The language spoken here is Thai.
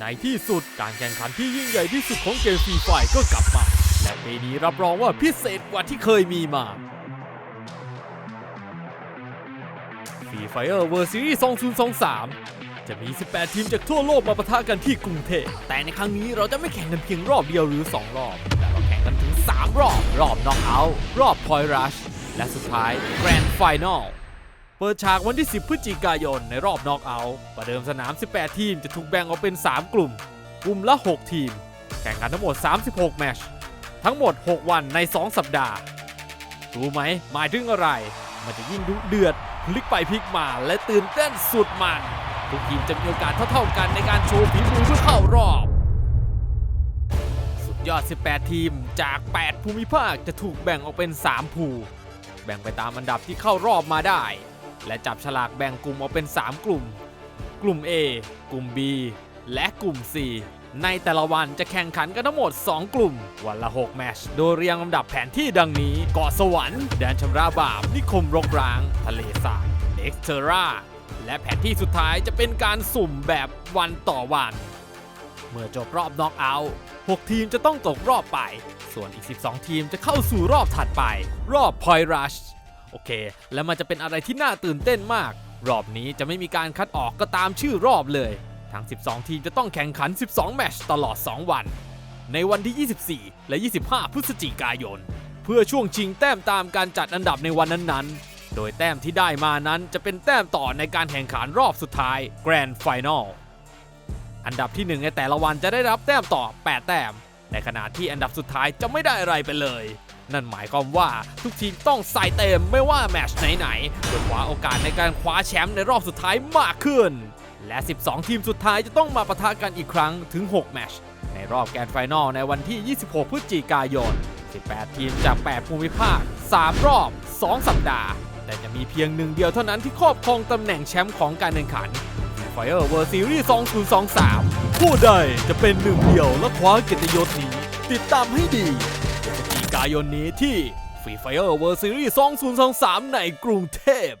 ในที่สุดการแข่งขันที่ยิ่งใหญ่ที่สุดของเกมฟรีไฟก็กลับมา และปีนี้รับรองว่าพิเศษกว่าที่เคยมีมาฟรีไฟเออร์เวอร์ซีรีส์2023 จะมี 18 ทีมจากทั่วโลกมาปะทะกันที่กรุงเทพ แต่ในครั้งนี้เราจะไม่แข่งกันเพียงรอบเดียวหรือ 2 รอบ แต่เราแข่งกันถึง 3 รอบ รอบน็อกเอาท์ รอบพอยรัช และสุดท้ายแกรนด์ไฟแนล เปิดฉากวันที่ 10 พฤศจิกายนในรอบน็อกเอาท์ประเดิมสนาม 18 ทีมจะถูกแบ่งออกเป็น 3 กลุ่ม กลุ่มละ 6 ทีม แข่งกันทั้งหมด 36 แมตช์ทั้งหมด 6 วันใน 2 สัปดาห์ รู้ไหมหมายถึงอะไร มันจะยิ่งดุเดือดพลิกไปพลิกมาและตื่นเต้นสุดมันทุกทีมจะมีโอกาสเท่าๆกันในการโชว์ฝีมือเพื่อเข้ารอบ สุดยอด 18 ทีมจาก 8 ภูมิภาคจะถูกแบ่งออกเป็น 3 ภู แบ่งไปตามอันดับที่เข้ารอบมาได้ และจับฉลากแบ่งกลุ่มออกเป็น 3 กลุ่ม กลุ่ม A กลุ่ม B และกลุ่ม C ในแต่ละวันจะแข่งขันกันทั้งหมด 2 กลุ่ม วันละ 6 แมช โดยเรียงลำดับแผนที่ดังนี้ เกาะสวรรค์ แดนชำราบาป นิคมรกร้าง ทะเลสาบเอ็กเทอร่าและแผนที่สุดท้ายจะเป็นการสุ่มแบบวันต่อวัน เมื่อจบรอบน็อกเอาท์6ทีมจะต้องตกรอบไป ส่วนอีก 12 ทีมจะเข้าสู่รอบถัดไป รอบ Point Rush โอเค แล้วมันจะเป็นอะไรที่น่าตื่นเต้นมาก รอบนี้จะไม่มีการคัดออกก็ตามชื่อรอบเลย ทั้ง 12 ทีมจะต้องแข่งขัน 12 แมตช์ตลอด 2 วัน ในวันที่ 24 และ 25 พฤศจิกายน เพื่อช่วงชิงแต้มตามการจัดอันดับในวันนั้นๆ โดยแต้มที่ได้มานั้นจะเป็นแต้มต่อในการแข่งขันรอบสุดท้าย Grand Final อันดับที่ 1 ในแต่ละวันจะได้รับแต้มต่อ 8 แต้ม ในขณะที่อันดับสุดท้ายจะไม่ได้อะไรไปเลย นั่นหมายความว่าทุกทีมต้องใส่เต็มไม่ว่าแมชไหนๆเพื่อคว้าโอกาสในการคว้าแชมป์ในรอบสุดท้ายมากขึ้น และ 12 ทีมสุดท้ายจะต้องมาปะทะกันอีกครั้งถึง 6 แมชในรอบแกรนด์ไฟนอลในวันที่ 26 พฤศจิกายน 18 ทีมจาก 8 ภูมิภาค 3 รอบ 2 สัปดาห์ แต่จะมีเพียงหนึ่งเดียวเท่านั้นที่ครอบครองตำแหน่งแชมป์ของการแข่งขัน Fire World Series 2023 ผู้ใดจะเป็นหนึ่งเดียวและคว้าเกียรติยศนี้ ติดตามให้ดี พฤศจิกายนนี้ที่ Free Fire World Series 2023 ในกรุงเทพ